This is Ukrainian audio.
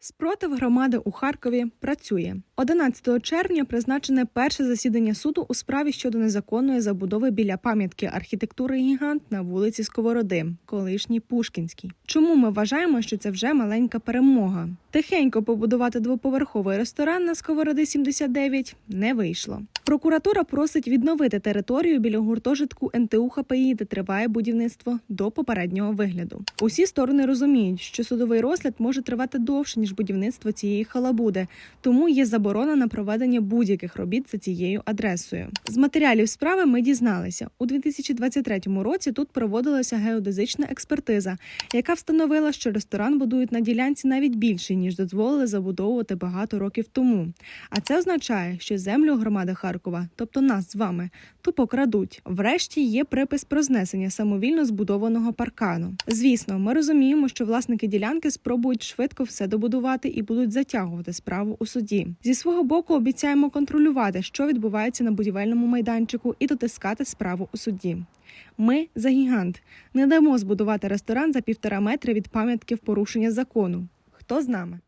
Спротив громади у Харкові працює 11 червня. Призначене перше засідання суду у справі щодо незаконної забудови біля пам'ятки архітектури гігант на вулиці Сковороди, колишній Пушкінській. Чому ми вважаємо, що це вже маленька перемога? Тихенько побудувати двоповерховий ресторан на Сковороди 79 не вийшло. Прокуратура просить відновити територію біля гуртожитку НТУ ХПІ, де триває будівництво до попереднього вигляду. Усі сторони розуміють, що судовий розгляд може тривати довше ніж будівництво цієї халабуди, тому є заборона на проведення будь-яких робіт за цією адресою. З матеріалів справи ми дізналися у 2023 році. Тут проводилася геодезична експертиза, яка встановила, що ресторан будують на ділянці навіть більше ніж дозволили забудовувати багато років тому. А це означає, що землю громади Харкова, тобто нас з вами, тупо крадуть. Врешті є припис про знесення самовільно збудованого паркану. Звісно, ми розуміємо, що власники ділянки спробують швидко все добудувати і будуть затягувати справу у суді. Зі свого боку обіцяємо контролювати, що відбувається на будівельному майданчику, і дотискати справу у суді. Ми за гігант не дамо збудувати ресторан за півтора метри від пам'ятки в порушення закону. Хто з нами?